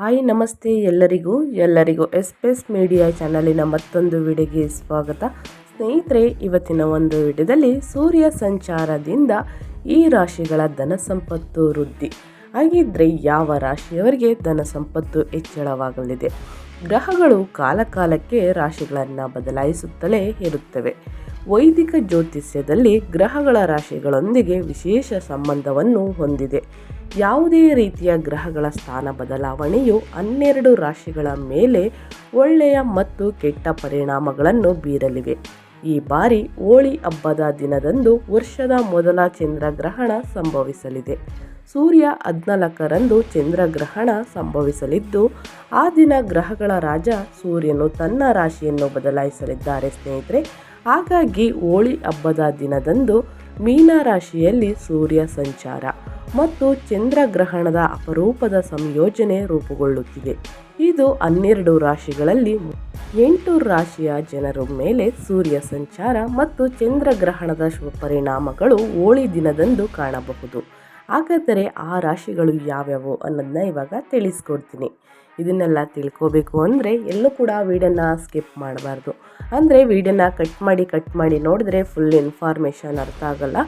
Hi, ನಮಸ್ತೆ ಎಲ್ಲರಿಗೂ. ಎಲ್ಲರಿಗೂ ಎಸ್ಪೆಸ್ ಮೀಡಿಯಾ ಚಾನಲಿನ ಮತ್ತೊಂದು ವಿಡಿಯೋಗೆ ಸ್ವಾಗತ. ಸ್ನೇಹಿತರೆ, ಇವತ್ತಿನ ಒಂದು ವಿಡಿಯೋದಲ್ಲಿ ಸೂರ್ಯ ಸಂಚಾರದಿಂದ ಈ ರಾಶಿಗಳ ಧನ ಸಂಪತ್ತು ವೃದ್ಧಿ. ಹಾಗಿದ್ರೆ ಯಾವ ರಾಶಿಯವರಿಗೆ ಧನ ಸಂಪತ್ತು ಹೆಚ್ಚಳವಾಗಲಿದೆ? ಗ್ರಹಗಳು ಕಾಲಕಾಲಕ್ಕೆ ರಾಶಿಗಳನ್ನು ಬದಲಾಯಿಸುತ್ತಲೇ ಇರುತ್ತವೆ. ವೈದಿಕ ಜ್ಯೋತಿಷ್ಯದಲ್ಲಿ ಗ್ರಹಗಳ ರಾಶಿಗಳೊಂದಿಗೆ ವಿಶೇಷ ಸಂಬಂಧವನ್ನು ಹೊಂದಿದೆ. ಯಾವುದೇ ರೀತಿಯ ಗ್ರಹಗಳ ಸ್ಥಾನ ಬದಲಾವಣೆಯು ಹನ್ನೆರಡು ರಾಶಿಗಳ ಮೇಲೆ ಒಳ್ಳೆಯ ಮತ್ತು ಕೆಟ್ಟ ಪರಿಣಾಮಗಳನ್ನು ಬೀರಲಿವೆ ಈ ಬಾರಿ ಹೋಳಿ ಹಬ್ಬದ ದಿನದಂದು ವರ್ಷದ ಮೊದಲ ಚಂದ್ರಗ್ರಹಣ ಸಂಭವಿಸಲಿದೆ. ಸೂರ್ಯ ಹದಿನಾಲ್ಕರಂದು ಚಂದ್ರಗ್ರಹಣ ಸಂಭವಿಸಲಿದ್ದು, ಆ ದಿನ ಗ್ರಹಗಳ ರಾಜ ಸೂರ್ಯನು ತನ್ನ ರಾಶಿಯನ್ನು ಬದಲಾಯಿಸಲಿದ್ದಾರೆ ಸ್ನೇಹಿತರೆ. ಹಾಗಾಗಿ ಹೋಳಿ ಹಬ್ಬದ ದಿನದಂದು ಮೀನ ರಾಶಿಯಲ್ಲಿ ಸೂರ್ಯ ಸಂಚಾರ ಮತ್ತು ಚಂದ್ರಗ್ರಹಣದ ಅಪರೂಪದ ಸಂಯೋಜನೆ ರೂಪುಗೊಳ್ಳುತ್ತಿದೆ. ಇದು ಹನ್ನೆರಡು ರಾಶಿಗಳಲ್ಲಿ ಎಂಟು ರಾಶಿಯ ಜನರ ಮೇಲೆ ಸೂರ್ಯ ಸಂಚಾರ ಮತ್ತು ಚಂದ್ರಗ್ರಹಣದ ಪರಿಣಾಮಗಳು ಹೋಳಿ ದಿನದಂದು ಕಾಣಬಹುದು. ಹಾಗಾದರೆ ಆ ರಾಶಿಗಳು ಯಾವ್ಯಾವು ಅನ್ನೋದನ್ನ ಇವಾಗ ತಿಳಿಸ್ಕೊಡ್ತೀನಿ. ಇದನ್ನೆಲ್ಲ ತಿಳ್ಕೋಬೇಕು ಅಂದರೆ ಎಲ್ಲೂ ಕೂಡ ವೀಡಿಯೋನ ಸ್ಕಿಪ್ ಮಾಡಬಾರ್ದು. ಅಂದರೆ ವೀಡಿಯೋನ ಕಟ್ ಮಾಡಿ ಕಟ್ ಮಾಡಿ ನೋಡಿದ್ರೆ ಫುಲ್ ಇನ್ಫಾರ್ಮೇಷನ್ ಅರ್ಥ ಆಗಲ್ಲ.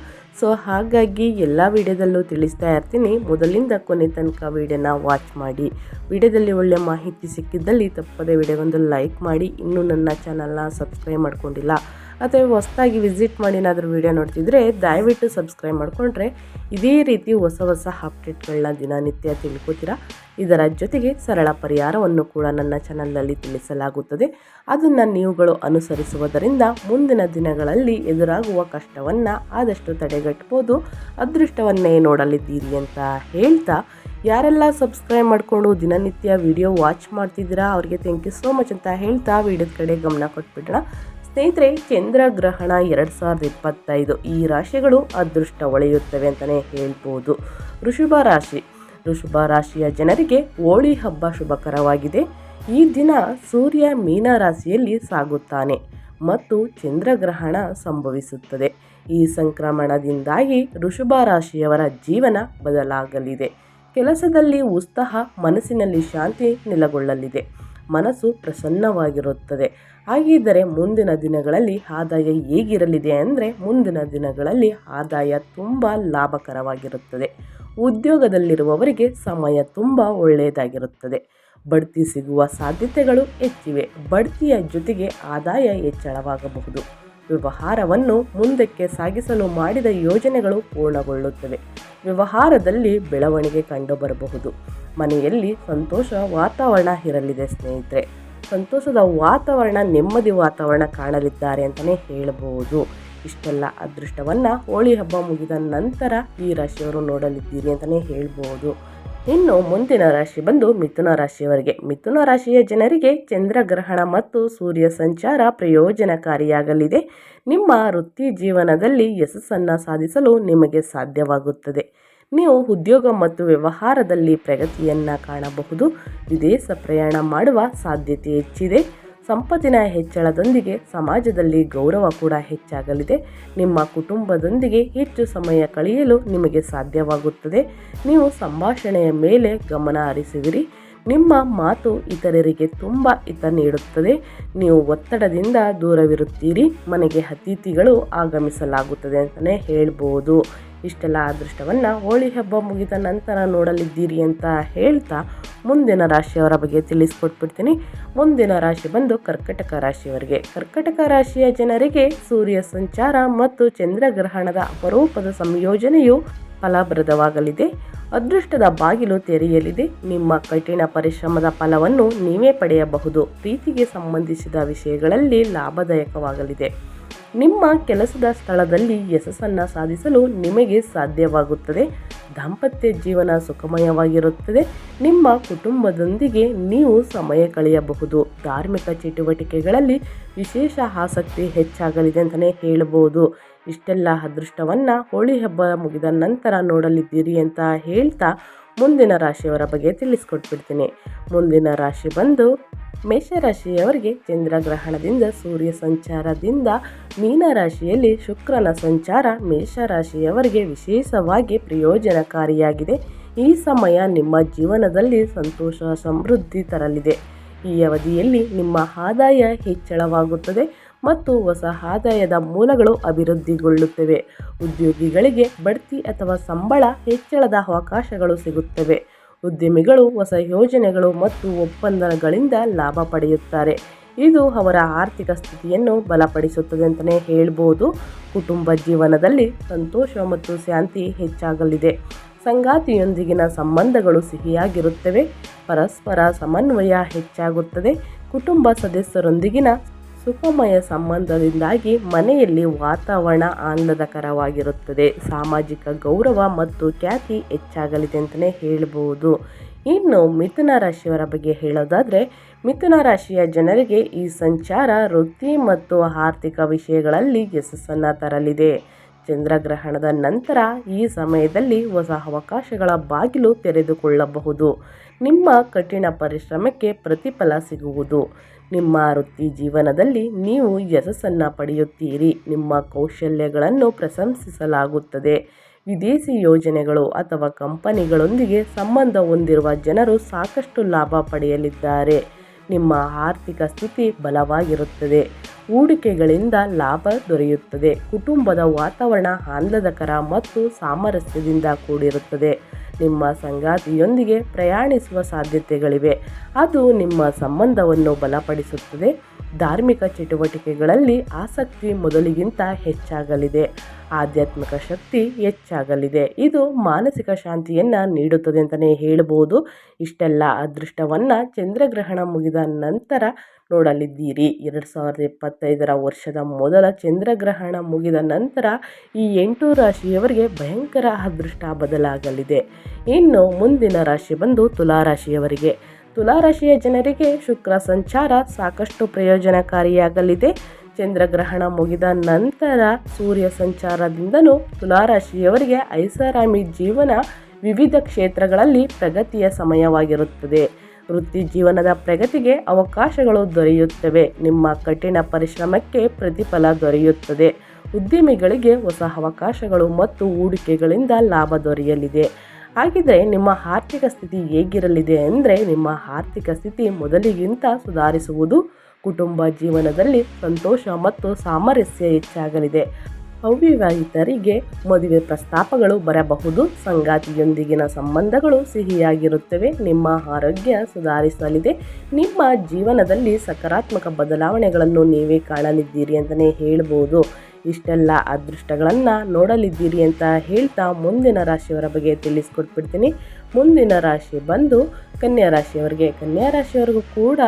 ಸೊ ಹಾಗಾಗಿ ಎಲ್ಲ ವಿಡಿಯೋದಲ್ಲೂ ತಿಳಿಸ್ತಾ ಇರ್ತೀನಿ. ಮೊದಲಿಂದ ಕೊನೆ ತನಕ ವೀಡಿಯೋನ ವಾಚ್ ಮಾಡಿ. ವೀಡಿಯೋದಲ್ಲಿ ಒಳ್ಳೆ ಮಾಹಿತಿ ಸಿಕ್ಕಿದ್ದಲ್ಲಿ ತಪ್ಪದೆ ವಿಡಿಯೋಗೊಂದು ಲೈಕ್ ಮಾಡಿ. ಇನ್ನೂ ನನ್ನ ಚಾನಲ್ನ ಸಬ್ಸ್ಕ್ರೈಬ್ ಮಾಡ್ಕೊಂಡಿಲ್ಲ ಅಥವಾ ಹೊಸದಾಗಿ ವಿಸಿಟ್ ಮಾಡಿ ಏನಾದರೂ ವೀಡಿಯೋ ನೋಡ್ತಿದ್ರೆ ದಯವಿಟ್ಟು ಸಬ್ಸ್ಕ್ರೈಬ್ ಮಾಡಿಕೊಂಡ್ರೆ ಇದೇ ರೀತಿ ಹೊಸ ಹೊಸ ಅಪ್ಡೇಟ್ಗಳನ್ನ ದಿನನಿತ್ಯ ತಿಳ್ಕೊತೀರಾ? ಇದರ ಜೊತೆಗೆ ಸರಳ ಪರಿಹಾರವನ್ನು ಕೂಡ ನನ್ನ ಚಾನಲ್ನಲ್ಲಿ ತಿಳಿಸಲಾಗುತ್ತದೆ. ಅದನ್ನು ನೀವುಗಳು ಅನುಸರಿಸುವುದರಿಂದ ಮುಂದಿನ ದಿನಗಳಲ್ಲಿ ಎದುರಾಗುವ ಕಷ್ಟವನ್ನು ಆದಷ್ಟು ತಡೆಗಟ್ಬೋದು. ಅದೃಷ್ಟವನ್ನೇ ನೋಡಲಿದ್ದೀರಿ ಅಂತ ಹೇಳ್ತಾ, ಯಾರೆಲ್ಲ ಸಬ್ಸ್ಕ್ರೈಬ್ ಮಾಡಿಕೊಂಡು ದಿನನಿತ್ಯ ವಿಡಿಯೋ ವಾಚ್ ಮಾಡ್ತಿದ್ದೀರಾ, ಅವ್ರಿಗೆ ಥ್ಯಾಂಕ್ ಯು ಸೋ ಮಚ್ ಅಂತ ಹೇಳ್ತಾ ವಿಡಿಯೋದ ಕಡೆ ಗಮನ ಕೊಟ್ಬಿಡೋಣ. ಸ್ನೇಹಿತರೆ ಚಂದ್ರಗ್ರಹಣ ಎರಡು ಸಾವಿರದ ಇಪ್ಪತ್ತೈದು. ಈ ರಾಶಿಗಳು ಅದೃಷ್ಟ ಒಳೆಯುತ್ತವೆ ಅಂತಲೇ ಹೇಳ್ಬೋದು. ಋಷಭ ರಾಶಿ. ಋಷಭ ರಾಶಿಯ ಜನರಿಗೆ ಹೋಳಿ ಹಬ್ಬ ಶುಭಕರವಾಗಿದೆ. ಈ ದಿನ ಸೂರ್ಯ ಮೀನ ರಾಶಿಯಲ್ಲಿ ಸಾಗುತ್ತಾನೆ ಮತ್ತು ಚಂದ್ರಗ್ರಹಣ ಸಂಭವಿಸುತ್ತದೆ. ಈ ಸಂಕ್ರಮಣದಿಂದಾಗಿ ಋಷಭ ರಾಶಿಯವರ ಜೀವನ ಬದಲಾಗಲಿದೆ. ಕೆಲಸದಲ್ಲಿ ಉತ್ಸಾಹ, ಮನಸ್ಸಿನಲ್ಲಿ ಶಾಂತಿ ನೆಲೆಗೊಳ್ಳಲಿದೆ. ಮನಸ್ಸು ಪ್ರಸನ್ನವಾಗಿರುತ್ತದೆ. ಹಾಗಿದ್ದರೆ ಮುಂದಿನ ದಿನಗಳಲ್ಲಿ ಆದಾಯ ಹೇಗಿರಲಿದೆ ಅಂದರೆ ಮುಂದಿನ ದಿನಗಳಲ್ಲಿ ಆದಾಯ ತುಂಬ ಲಾಭಕರವಾಗಿರುತ್ತದೆ. ಉದ್ಯೋಗದಲ್ಲಿರುವವರಿಗೆ ಸಮಯ ತುಂಬ ಒಳ್ಳೆಯದಾಗಿರುತ್ತದೆ. ಬಡ್ತಿ ಸಿಗುವ ಸಾಧ್ಯತೆಗಳು ಹೆಚ್ಚಿವೆ. ಬಡ್ತಿಯ ಜೊತೆಗೆ ಆದಾಯ ಹೆಚ್ಚಳವಾಗಬಹುದು. ವ್ಯವಹಾರವನ್ನು ಮುಂದಕ್ಕೆ ಸಾಗಿಸಲು ಮಾಡಿದ ಯೋಜನೆಗಳು ಪೂರ್ಣಗೊಳ್ಳುತ್ತವೆ. ವ್ಯವಹಾರದಲ್ಲಿ ಬೆಳವಣಿಗೆ ಕಂಡುಬರಬಹುದು. ಮನೆಯಲ್ಲಿ ಸಂತೋಷ ವಾತಾವರಣ ಇರಲಿದೆ ಸ್ನೇಹಿತರೆ. ಸಂತೋಷದ ವಾತಾವರಣ, ನೆಮ್ಮದಿ ವಾತಾವರಣ ಕಾಣಲಿದ್ದಾರೆ ಅಂತಲೇ ಹೇಳಬಹುದು. ಇಷ್ಟೆಲ್ಲ ಅದೃಷ್ಟವನ್ನು ಹೋಳಿ ಹಬ್ಬ ಮುಗಿದ ನಂತರ ಈ ರಾಶಿಯವರು ನೋಡಲಿದ್ದೀರಿ ಅಂತಲೇ ಹೇಳ್ಬೋದು ಇನ್ನು ಮುಂದಿನ ರಾಶಿ ಬಂದು ಮಿಥುನ ರಾಶಿಯವರಿಗೆ. ಮಿಥುನ ರಾಶಿಯ ಜನರಿಗೆ ಚಂದ್ರಗ್ರಹಣ ಮತ್ತು ಸೂರ್ಯ ಸಂಚಾರ ಪ್ರಯೋಜನಕಾರಿಯಾಗಲಿದೆ. ನಿಮ್ಮ ವೃತ್ತಿ ಜೀವನದಲ್ಲಿ ಯಶಸ್ಸನ್ನು ಸಾಧಿಸಲು ನಿಮಗೆ ಸಾಧ್ಯವಾಗುತ್ತದೆ. ನೀವು ಉದ್ಯೋಗ ಮತ್ತು ವ್ಯವಹಾರದಲ್ಲಿ ಪ್ರಗತಿಯನ್ನು ಕಾಣಬಹುದು. ವಿದೇಶ ಪ್ರಯಾಣ ಮಾಡುವ ಸಾಧ್ಯತೆ ಹೆಚ್ಚಿದೆ. ಸಂಪತ್ತಿನ ಹೆಚ್ಚಳದೊಂದಿಗೆ ಸಮಾಜದಲ್ಲಿ ಗೌರವ ಕೂಡ ಹೆಚ್ಚಾಗಲಿದೆ. ನಿಮ್ಮ ಕುಟುಂಬದೊಂದಿಗೆ ಹೆಚ್ಚು ಸಮಯ ಕಳೆಯಲು ನಿಮಗೆ ಸಾಧ್ಯವಾಗುತ್ತದೆ. ನೀವು ಸಂಭಾಷಣೆಯ ಮೇಲೆ ಗಮನ ಹರಿಸುವಿರಿ ನಿಮ್ಮ ಮಾತು ಇತರರಿಗೆ ತುಂಬ ಹಿತ ನೀಡುತ್ತದೆ. ನೀವು ಒತ್ತಡದಿಂದ ದೂರವಿರುತ್ತೀರಿ. ಮನೆಗೆ ಅತಿಥಿಗಳು ಆಗಮಿಸಲಾಗುತ್ತದೆ ಅಂತಲೇ ಹೇಳ್ಬೋದು. ಇಷ್ಟೆಲ್ಲ ಅದೃಷ್ಟವನ್ನು ಹೋಳಿ ಹಬ್ಬ ಮುಗಿದ ನಂತರ ನೋಡಲಿದ್ದೀರಿ ಅಂತ ಹೇಳ್ತಾ ಮುಂದಿನ ರಾಶಿಯವರ ಬಗ್ಗೆ ತಿಳಿಸ್ಕೊಟ್ಬಿಡ್ತೀನಿ. ಮುಂದಿನ ರಾಶಿ ಬಂದು ಕರ್ಕಟಕ ರಾಶಿಯವರಿಗೆ. ಕರ್ಕಟಕ ರಾಶಿಯ ಜನರಿಗೆ ಸೂರ್ಯ ಸಂಚಾರ ಮತ್ತು ಚಂದ್ರಗ್ರಹಣದ ಅಪರೂಪದ ಸಂಯೋಜನೆಯು ಫಲಪ್ರದವಾಗಲಿದೆ. ಅದೃಷ್ಟದ ಬಾಗಿಲು ತೆರೆಯಲಿದೆ. ನಿಮ್ಮ ಕಠಿಣ ಪರಿಶ್ರಮದ ಫಲವನ್ನು ನೀವೇ ಪಡೆಯಬಹುದು. ಪ್ರೀತಿಗೆ ಸಂಬಂಧಿಸಿದ ವಿಷಯಗಳಲ್ಲಿ ಲಾಭದಾಯಕವಾಗಲಿದೆ. ನಿಮ್ಮ ಕೆಲಸದ ಸ್ಥಳದಲ್ಲಿ ಯಶಸ್ಸನ್ನು ಸಾಧಿಸಲು ನಿಮಗೆ ಸಾಧ್ಯವಾಗುತ್ತದೆ. ದಾಂಪತ್ಯ ಜೀವನ ಸುಖಮಯವಾಗಿರುತ್ತದೆ. ನಿಮ್ಮ ಕುಟುಂಬದೊಂದಿಗೆ ನೀವು ಸಮಯ ಕಳೆಯಬಹುದು. ಧಾರ್ಮಿಕ ಚಟುವಟಿಕೆಗಳಲ್ಲಿ ವಿಶೇಷ ಆಸಕ್ತಿ ಹೆಚ್ಚಾಗಲಿದೆ ಅಂತಲೇ ಹೇಳ್ಬೋದು. ಇಷ್ಟೆಲ್ಲ ಅದೃಷ್ಟವನ್ನು ಹೋಳಿ ಹಬ್ಬ ಮುಗಿದ ನಂತರ ನೋಡಲಿದ್ದೀರಿ ಅಂತ ಹೇಳ್ತಾ ಮುಂದಿನ ರಾಶಿಯವರ ಬಗ್ಗೆ ತಿಳಿಸ್ಕೊಟ್ಬಿಡ್ತೀನಿ. ಮುಂದಿನ ರಾಶಿ ಬಂದು ಮೇಷರಾಶಿಯವರಿಗೆ ಚಂದ್ರಗ್ರಹಣದಿಂದ ಸೂರ್ಯ ಸಂಚಾರದಿಂದ ಮೀನರಾಶಿಯಲ್ಲಿ ಶುಕ್ರನ ಸಂಚಾರ ಮೇಷರಾಶಿಯವರಿಗೆ ವಿಶೇಷವಾಗಿ ಪ್ರಯೋಜನಕಾರಿಯಾಗಿದೆ. ಈ ಸಮಯ ನಿಮ್ಮ ಜೀವನದಲ್ಲಿ ಸಂತೋಷ, ಸಮೃದ್ಧಿ ತರಲಿದೆ. ಈ ಅವಧಿಯಲ್ಲಿ ನಿಮ್ಮ ಆದಾಯ ಹೆಚ್ಚಳವಾಗುತ್ತದೆ. ಮತ್ತು ಹೊಸ ಆದಾಯದ ಮೂಲಗಳು ಅಭಿವೃದ್ಧಿಗೊಳ್ಳುತ್ತವೆ. ಉದ್ಯೋಗಿಗಳಿಗೆ ಬಡ್ತಿ ಅಥವಾ ಸಂಬಳ ಹೆಚ್ಚಳದ ಅವಕಾಶಗಳು ಸಿಗುತ್ತವೆ. ಉದ್ಯಮಿಗಳು ಹೊಸ ಯೋಜನೆಗಳು ಮತ್ತು ಒಪ್ಪಂದಗಳಿಂದ ಲಾಭ ಪಡೆಯುತ್ತಾರೆ. ಇದು ಅವರ ಆರ್ಥಿಕ ಸ್ಥಿತಿಯನ್ನು ಬಲಪಡಿಸುತ್ತದೆ ಅಂತಲೇ ಹೇಳ್ಬೋದು. ಕುಟುಂಬ ಜೀವನದಲ್ಲಿ ಸಂತೋಷ ಮತ್ತು ಶಾಂತಿ ಹೆಚ್ಚಾಗಲಿದೆ. ಸಂಗಾತಿಯೊಂದಿಗಿನ ಸಂಬಂಧಗಳು ಸಿಹಿಯಾಗಿರುತ್ತವೆ. ಪರಸ್ಪರ ಸಮನ್ವಯ ಹೆಚ್ಚಾಗುತ್ತದೆ. ಕುಟುಂಬ ಸದಸ್ಯರೊಂದಿಗಿನ ಸುಖಮಯ ಸಂಬಂಧದಿಂದಾಗಿ ಮನೆಯಲ್ಲಿ ವಾತಾವರಣ ಆಹ್ಲಾದಕರವಾಗಿರುತ್ತದೆ ಸಾಮಾಜಿಕ ಗೌರವ ಮತ್ತು ಖ್ಯಾತಿ ಹೆಚ್ಚಾಗಲಿದೆ ಅಂತಲೇ ಹೇಳಬಹುದು. ಇನ್ನು ಮಿಥುನ ರಾಶಿಯವರ ಬಗ್ಗೆ ಹೇಳೋದಾದರೆ, ಮಿಥುನ ರಾಶಿಯ ಜನರಿಗೆ ಈ ಸಂಚಾರ, ವೃತ್ತಿ ಮತ್ತು ಆರ್ಥಿಕ ವಿಷಯಗಳಲ್ಲಿ ಯಶಸ್ಸನ್ನು ತರಲಿದೆ. ಚಂದ್ರಗ್ರಹಣದ ನಂತರ ಈ ಸಮಯದಲ್ಲಿ ಹೊಸ ಅವಕಾಶಗಳ ಬಾಗಿಲು ತೆರೆದುಕೊಳ್ಳಬಹುದು. ನಿಮ್ಮ ಕಠಿಣ ಪರಿಶ್ರಮಕ್ಕೆ ಪ್ರತಿಫಲ ಸಿಗುವುದು. ನಿಮ್ಮ ವೃತ್ತಿ ಜೀವನದಲ್ಲಿ ನೀವು ಯಶಸ್ಸನ್ನು ಪಡೆಯುತ್ತೀರಿ. ನಿಮ್ಮ ಕೌಶಲ್ಯಗಳನ್ನು ಪ್ರಶಂಸಿಸಲಾಗುತ್ತದೆ. ವಿದೇಶಿ ಯೋಜನೆಗಳು ಅಥವಾ ಕಂಪನಿಗಳೊಂದಿಗೆ ಸಂಬಂಧ ಹೊಂದಿರುವ ಜನರು ಸಾಕಷ್ಟು ಲಾಭ ಪಡೆಯಲಿದ್ದಾರೆ. ನಿಮ್ಮ ಆರ್ಥಿಕ ಸ್ಥಿತಿ ಬಲವಾಗಿರುತ್ತದೆ. ಹೂಡಿಕೆಗಳಿಂದ ಲಾಭ ದೊರೆಯುತ್ತದೆ. ಕುಟುಂಬದ ವಾತಾವರಣ ಆಹ್ಲಾದಕರ ಮತ್ತು ಸಾಮರಸ್ಯದಿಂದ ಕೂಡಿರುತ್ತದೆ. ನಿಮ್ಮ ಸಂಗಾತಿಯೊಂದಿಗೆ ಪ್ರಯಾಣಿಸುವ ಸಾಧ್ಯತೆಗಳಿವೆ. ಅದು ನಿಮ್ಮ ಸಂಬಂಧವನ್ನು ಬಲಪಡಿಸುತ್ತದೆ. ಧಾರ್ಮಿಕ ಚಟುವಟಿಕೆಗಳಲ್ಲಿ ಆಸಕ್ತಿ ಮೊದಲಿಗಿಂತ ಹೆಚ್ಚಾಗಲಿದೆ. ಆಧ್ಯಾತ್ಮಿಕ ಶಕ್ತಿ ಹೆಚ್ಚಾಗಲಿದೆ. ಇದು ಮಾನಸಿಕ ಶಾಂತಿಯನ್ನು ನೀಡುತ್ತದೆ ಅಂತಲೇ ಹೇಳ್ಬೋದು. ಇಷ್ಟೆಲ್ಲ ಅದೃಷ್ಟವನ್ನು ಚಂದ್ರಗ್ರಹಣ ಮುಗಿದ ನಂತರ ನೋಡಲಿದ್ದೀರಿ. ಎರಡು ಸಾವಿರದ ಇಪ್ಪತ್ತೈದರ ವರ್ಷದ ಮೊದಲ ಚಂದ್ರಗ್ರಹಣ ಮುಗಿದ ನಂತರ ಈ ಎಂಟು ರಾಶಿಯವರಿಗೆ ಭಯಂಕರ ಅದೃಷ್ಟ ಬದಲಾಗಲಿದೆ. ಇನ್ನು ಮುಂದಿನ ರಾಶಿ ಬಂದು ತುಲಾರಾಶಿಯವರಿಗೆ. ತುಲಾರಾಶಿಯ ಜನರಿಗೆ ಶುಕ್ರ ಸಂಚಾರ ಸಾಕಷ್ಟು ಪ್ರಯೋಜನಕಾರಿಯಾಗಲಿದೆ. ಚಂದ್ರಗ್ರಹಣ ಮುಗಿದ ನಂತರ ಸೂರ್ಯ ಸಂಚಾರದಿಂದಲೂ ತುಲಾರಾಶಿಯವರಿಗೆ ಐಷಾರಾಮಿ ಜೀವನ ವಿವಿಧ ಕ್ಷೇತ್ರಗಳಲ್ಲಿ ಪ್ರಗತಿಯ ಸಮಯವಾಗಿರುತ್ತದೆ. ವೃತ್ತಿ ಜೀವನದ ಪ್ರಗತಿಗೆ ಅವಕಾಶಗಳು ದೊರೆಯುತ್ತವೆ. ನಿಮ್ಮ ಕಠಿಣ ಪರಿಶ್ರಮಕ್ಕೆ ಪ್ರತಿಫಲ ದೊರೆಯುತ್ತದೆ. ಉದ್ಯಮಿಗಳಿಗೆ ಹೊಸ ಅವಕಾಶಗಳು ಮತ್ತು ಹೂಡಿಕೆಗಳಿಂದ ಲಾಭ ದೊರೆಯಲಿದೆ. ಹಾಗಿದ್ರೆ ನಿಮ್ಮ ಆರ್ಥಿಕ ಸ್ಥಿತಿ ಹೇಗಿರಲಿದೆ ಅಂದರೆ ನಿಮ್ಮ ಆರ್ಥಿಕ ಸ್ಥಿತಿ ಮೊದಲಿಗಿಂತ ಸುಧಾರಿಸುವುದು ಕುಟುಂಬ ಜೀವನದಲ್ಲಿ ಸಂತೋಷ ಮತ್ತು ಸಾಮರಸ್ಯ ಹೆಚ್ಚಾಗಲಿದೆ. ಅವಿವಾಹಿತರಿಗೆ ಮದುವೆ ಪ್ರಸ್ತಾಪಗಳು ಬರಬಹುದು. ಸಂಗಾತಿಯೊಂದಿಗಿನ ಸಂಬಂಧಗಳು ಸಿಹಿಯಾಗಿರುತ್ತವೆ. ನಿಮ್ಮ ಆರೋಗ್ಯ ಸುಧಾರಿಸಲಿದೆ. ನಿಮ್ಮ ಜೀವನದಲ್ಲಿ ಸಕಾರಾತ್ಮಕ ಬದಲಾವಣೆಗಳನ್ನು ನೀವೇ ಕಾಣಲಿದ್ದೀರಿ ಅಂತಲೇ ಹೇಳ್ಬೋದು. ಇಷ್ಟೆಲ್ಲ ಅದೃಷ್ಟಗಳನ್ನು ನೋಡಲಿದ್ದೀರಿ ಅಂತ ಹೇಳ್ತಾ ಮುಂದಿನ ರಾಶಿಯವರ ಬಗ್ಗೆ ತಿಳಿಸ್ಕೊಟ್ಬಿಡ್ತೀನಿ. ಮುಂದಿನ ರಾಶಿ ಬಂದು ಕನ್ಯಾ ರಾಶಿಯವರಿಗೆ, ಕನ್ಯಾ ರಾಶಿಯವರಿಗೂ ಕೂಡ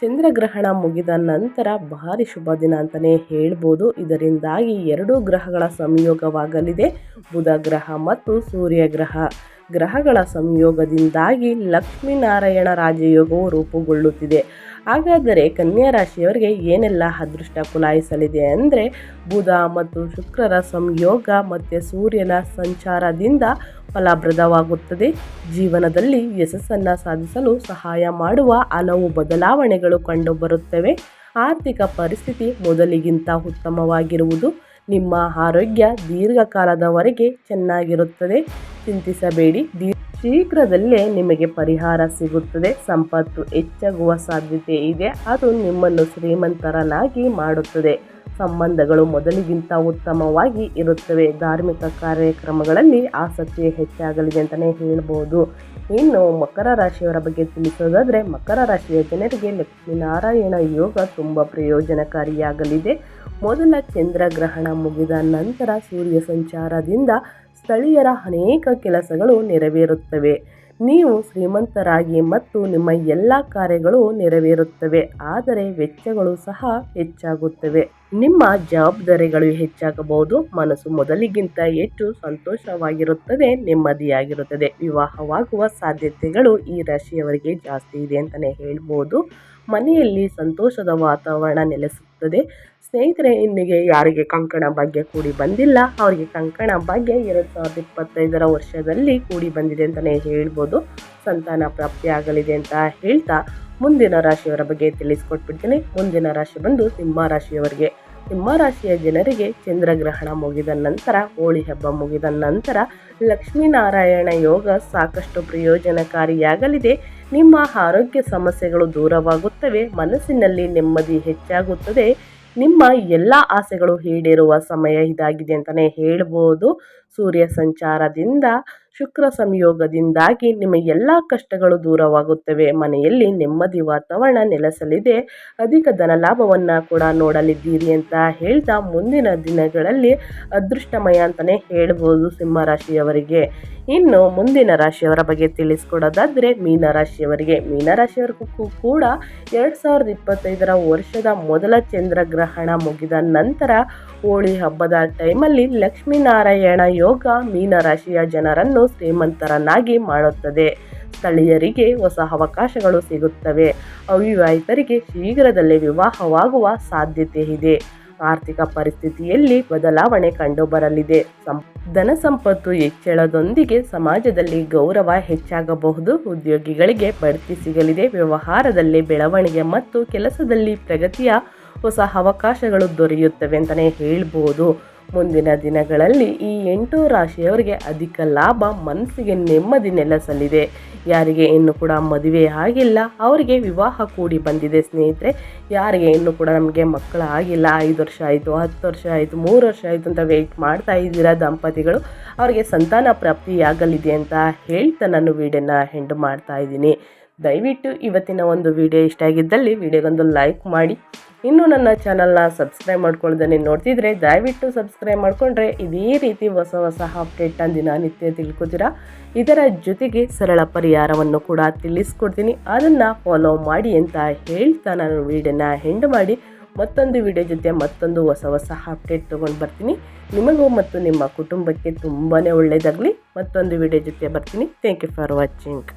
ಚಂದ್ರಗ್ರಹಣ ಮುಗಿದ ನಂತರ ಭಾರಿ ಶುಭ ದಿನ ಅಂತಲೇ ಹೇಳ್ಬೋದು. ಇದರಿಂದಾಗಿ ಎರಡೂ ಗ್ರಹಗಳ ಸಂಯೋಗವಾಗಲಿದೆ. ಬುಧ ಗ್ರಹ ಮತ್ತು ಸೂರ್ಯ ಗ್ರಹ. ಗ್ರಹಗಳ ಸಂಯೋಗದಿಂದಾಗಿ ಲಕ್ಷ್ಮೀನಾರಾಯಣ ರಾಜಯೋಗವು ರೂಪುಗೊಳ್ಳುತ್ತಿದೆ. ಹಾಗಾದರೆ ಕನ್ಯಾ ರಾಶಿಯವರಿಗೆ ಏನೆಲ್ಲ ಅದೃಷ್ಟ ಕುಲಾಯಿಸಲಿದೆ ಅಂದರೆ ಬುಧ ಮತ್ತು ಶುಕ್ರರ ಸಂಯೋಗ ಮತ್ತು ಸೂರ್ಯನ ಸಂಚಾರದಿಂದ ಫಲಪ್ರದವಾಗುತ್ತದೆ. ಜೀವನದಲ್ಲಿ ಯಶಸ್ಸನ್ನು ಸಾಧಿಸಲು ಸಹಾಯ ಮಾಡುವ ಹಲವು ಬದಲಾವಣೆಗಳು ಕಂಡುಬರುತ್ತವೆ. ಆರ್ಥಿಕ ಪರಿಸ್ಥಿತಿ ಮೊದಲಿಗಿಂತ ಉತ್ತಮವಾಗಿರುವುದು ನಿಮ್ಮ ಆರೋಗ್ಯ ದೀರ್ಘಕಾಲದವರೆಗೆ ಚೆನ್ನಾಗಿರುತ್ತದೆ. ಚಿಂತಿಸಬೇಡಿ. ಶೀಘ್ರದಲ್ಲೇ ನಿಮಗೆ ಪರಿಹಾರ ಸಿಗುತ್ತದೆ. ಸಂಪತ್ತು ಹೆಚ್ಚಾಗುವ ಸಾಧ್ಯತೆ ಇದೆ. ಅದು ನಿಮ್ಮನ್ನು ಶ್ರೀಮಂತರನಾಗಿ ಮಾಡುತ್ತದೆ. ಸಂಬಂಧಗಳು ಮೊದಲಿಗಿಂತ ಉತ್ತಮವಾಗಿ ಇರುತ್ತವೆ. ಧಾರ್ಮಿಕ ಕಾರ್ಯಕ್ರಮಗಳಲ್ಲಿ ಆಸಕ್ತಿ ಹೆಚ್ಚಾಗಲಿದೆ ಅಂತಲೇ ಹೇಳ್ಬೋದು. ಇನ್ನು ಮಕರ ರಾಶಿಯವರ ಬಗ್ಗೆ ತಿಳಿಸೋದಾದರೆ, ಮಕರ ರಾಶಿಯ ಜನರಿಗೆ ಲಕ್ಷ್ಮೀನಾರಾಯಣ ಯೋಗ ತುಂಬ ಪ್ರಯೋಜನಕಾರಿಯಾಗಲಿದೆ. ಮೊದಲ ಚಂದ್ರಗ್ರಹಣ ಮುಗಿದ ನಂತರ ಸೂರ್ಯ ಸಂಚಾರದಿಂದ ಸ್ಥಳೀಯರ ಅನೇಕ ಕೆಲಸಗಳು ನೆರವೇರುತ್ತವೆ. ನೀವು ಶ್ರೀಮಂತರಾಗಿ ಮತ್ತು ನಿಮ್ಮ ಎಲ್ಲ ಕಾರ್ಯಗಳು ನೆರವೇರುತ್ತವೆ, ಆದರೆ ವೆಚ್ಚಗಳು ಸಹ ಹೆಚ್ಚಾಗುತ್ತವೆ. ನಿಮ್ಮ ಜವಾಬ್ದಾರಿಗಳು ಹೆಚ್ಚಾಗಬಹುದು, ಮನಸ್ಸು ಮೊದಲಿಗಿಂತ ಹೆಚ್ಚು ಸಂತೋಷವಾಗಿರುತ್ತದೆ, ನೆಮ್ಮದಿಯಾಗಿರುತ್ತದೆ. ವಿವಾಹವಾಗುವ ಸಾಧ್ಯತೆಗಳು ಈ ರಾಶಿಯವರಿಗೆ ಜಾಸ್ತಿ ಇದೆ ಅಂತಲೇ ಹೇಳ್ಬೋದು. ಮನೆಯಲ್ಲಿ ಸಂತೋಷದ ವಾತಾವರಣ ನೆಲೆಸುತ್ತದೆ. ಸ್ನೇಹಿತರೆ ಇನ್ನಿಗೆ ಯಾರಿಗೆ ಕಂಕಣ ಭಾಗ್ಯ ಕೂಡಿ ಬಂದಿಲ್ಲ, ಅವರಿಗೆ ಕಂಕಣ ಭಾಗ್ಯ ಎರಡು ಸಾವಿರದ ಇಪ್ಪತ್ತೈದರ ವರ್ಷದಲ್ಲಿ ಕೂಡಿ ಬಂದಿದೆ ಅಂತಲೇ ಹೇಳ್ಬೋದು. ಸಂತಾನ ಪ್ರಾಪ್ತಿ ಆಗಲಿದೆ ಅಂತ ಹೇಳ್ತಾ ಮುಂದಿನ ರಾಶಿಯವರ ಬಗ್ಗೆ ತಿಳಿಸ್ಕೊಟ್ಬಿಡ್ತೀನಿ. ಮುಂದಿನ ರಾಶಿ ಬಂದು ಸಿಂಹ ರಾಶಿಯವರಿಗೆ. ಸಿಂಹ ರಾಶಿಯ ಜನರಿಗೆ ಚಂದ್ರಗ್ರಹಣ ಮುಗಿದ ನಂತರ, ಹೋಳಿ ಹಬ್ಬ ಮುಗಿದ ನಂತರ ಲಕ್ಷ್ಮೀನಾರಾಯಣ ಯೋಗ ಸಾಕಷ್ಟು ಪ್ರಯೋಜನಕಾರಿಯಾಗಲಿದೆ. ನಿಮ್ಮ ಆರೋಗ್ಯ ಸಮಸ್ಯೆಗಳು ದೂರವಾಗುತ್ತವೆ, ಮನಸ್ಸಿನಲ್ಲಿ ನೆಮ್ಮದಿ ಹೆಚ್ಚಾಗುತ್ತದೆ. ನಿಮ್ಮ ಎಲ್ಲ ಆಸೆಗಳು ಈಡೇರುವ ಸಮಯ ಇದಾಗಿದೆ ಅಂತಲೇ ಹೇಳ್ಬೋದು. ಸೂರ್ಯ ಸಂಚಾರದಿಂದ ಶುಕ್ರ ಸಂಯೋಗದಿಂದಾಗಿ ನಿಮ್ಮ ಎಲ್ಲ ಕಷ್ಟಗಳು ದೂರವಾಗುತ್ತವೆ. ಮನೆಯಲ್ಲಿ ನೆಮ್ಮದಿ ವಾತಾವರಣ ನೆಲೆಸಲಿದೆ. ಅಧಿಕ ಧನ ಲಾಭವನ್ನು ಕೂಡ ನೋಡಲಿದ್ದೀರಿ ಅಂತ ಹೇಳ್ತಾ ಮುಂದಿನ ದಿನಗಳಲ್ಲಿ ಅದೃಷ್ಟಮಯ ಅಂತಲೇ ಹೇಳ್ಬೋದು ಸಿಂಹರಾಶಿಯವರಿಗೆ. ಇನ್ನು ಮುಂದಿನ ರಾಶಿಯವರ ಬಗ್ಗೆ ತಿಳಿಸ್ಕೊಡೋದಾದರೆ ಮೀನರಾಶಿಯವರಿಗೆ ಮೀನರಾಶಿಯವರಿಗೂ ಕೂಡ ಎರಡು ಸಾವಿರದ ಇಪ್ಪತ್ತೈದರ ವರ್ಷದ ಮೊದಲ ಚಂದ್ರಗ್ರಹಣ ಮುಗಿದ ನಂತರ ಹೋಳಿ ಹಬ್ಬದ ಟೈಮಲ್ಲಿ ಲಕ್ಷ್ಮೀನಾರಾಯಣ ಯೋಗ ಮೀನರಾಶಿಯ ಜನರನ್ನು ಶ್ರೀಮಂತರನ್ನಾಗಿ ಮಾಡುತ್ತದೆ. ಸ್ಥಳೀಯರಿಗೆ ಹೊಸ ಅವಕಾಶಗಳು ಸಿಗುತ್ತವೆ. ಅವಿವಾಹಿತರಿಗೆ ಶೀಘ್ರದಲ್ಲೇ ವಿವಾಹವಾಗುವ ಸಾಧ್ಯತೆ ಇದೆ. ಆರ್ಥಿಕ ಪರಿಸ್ಥಿತಿಯಲ್ಲಿ ಬದಲಾವಣೆ ಕಂಡುಬರಲಿದೆ. ಧನ ಸಂಪತ್ತು ಹೆಚ್ಚಳದೊಂದಿಗೆ ಸಮಾಜದಲ್ಲಿ ಗೌರವ ಹೆಚ್ಚಾಗಬಹುದು. ಉದ್ಯೋಗಿಗಳಿಗೆ ಬಡ್ತಿ ಸಿಗಲಿದೆ. ವ್ಯವಹಾರದಲ್ಲಿ ಬೆಳವಣಿಗೆ ಮತ್ತು ಕೆಲಸದಲ್ಲಿ ಪ್ರಗತಿಯ ಹೊಸ ಅವಕಾಶಗಳು ದೊರೆಯುತ್ತವೆ ಅಂತಲೇ ಹೇಳ್ಬೋದು. ಮುಂದಿನ ದಿನಗಳಲ್ಲಿ ಈ ಎಂಟು ರಾಶಿಯವರಿಗೆ ಅಧಿಕ ಲಾಭ ಮನಸ್ಸಿಗೆ ನೆಮ್ಮದಿ ನೆಲೆಸಲಿದೆ. ಯಾರಿಗೆ ಇನ್ನೂ ಕೂಡ ಮದುವೆ ಆಗಿಲ್ಲ, ಅವರಿಗೆ ವಿವಾಹ ಕೂಡಿ ಬಂದಿದೆ ಸ್ನೇಹಿತರೆ. ಯಾರಿಗೆ ಇನ್ನೂ ಕೂಡ ನಮಗೆ ಮಕ್ಕಳು ಆಗಿಲ್ಲ, ಐದು ವರ್ಷ ಆಯಿತು, ಹತ್ತು ವರ್ಷ ಆಯಿತು, ಮೂರು ವರ್ಷ ಆಯಿತು ಅಂತ ವೆಯ್ಟ್ ಮಾಡ್ತಾ ಇದ್ದೀರಾ ದಂಪತಿಗಳು, ಅವರಿಗೆ ಸಂತಾನ ಪ್ರಾಪ್ತಿಯಾಗಲಿದೆ ಅಂತ ಹೇಳ್ತಾ ನಾನು ವೀಡಿಯೋನ ಹೆಂಡ್ ಮಾಡ್ತಾ ಇದ್ದೀನಿ. ದಯವಿಟ್ಟು ಇವತ್ತಿನ ಒಂದು ವಿಡಿಯೋ ಇಷ್ಟ ಆಗಿದ್ದಲ್ಲಿ ವಿಡಿಯೋಗೊಂದು ಲೈಕ್ ಮಾಡಿ. ಇನ್ನೂ ನನ್ನ ಚಾನಲ್ನ ಸಬ್ಸ್ಕ್ರೈಬ್ ಮಾಡ್ಕೊಳ್ದೇ ನೋಡ್ತಿದ್ರೆ ದಯವಿಟ್ಟು ಸಬ್ಸ್ಕ್ರೈಬ್ ಮಾಡಿಕೊಂಡ್ರೆ ಇದೇ ರೀತಿ ಹೊಸ ಹೊಸ ಅಪ್ಡೇಟ್ನ ದಿನನಿತ್ಯ ತಿಳ್ಕೊತೀರಾ? ಇದರ ಜೊತೆಗೆ ಸರಳ ಪರಿಹಾರವನ್ನು ಕೂಡ ತಿಳಿಸ್ಕೊಡ್ತೀನಿ. ಅದನ್ನು ಫಾಲೋ ಮಾಡಿ ಅಂತ ಹೇಳ್ತಾ ನಾನು ವೀಡಿಯೋನ ಹೆಂಡ್ ಮಾಡಿ. ಮತ್ತೊಂದು ವಿಡಿಯೋ ಜೊತೆ ಮತ್ತೊಂದು ಹೊಸ ಹೊಸ ಅಪ್ಡೇಟ್ ತೊಗೊಂಡು ಬರ್ತೀನಿ. ನಿಮಗೂ ಮತ್ತು ನಿಮ್ಮ ಕುಟುಂಬಕ್ಕೆ ತುಂಬಾ ಒಳ್ಳೆಯದಾಗಲಿ ಮತ್ತೊಂದು ವಿಡಿಯೋ ಜೊತೆ ಬರ್ತೀನಿ. Thank you for watching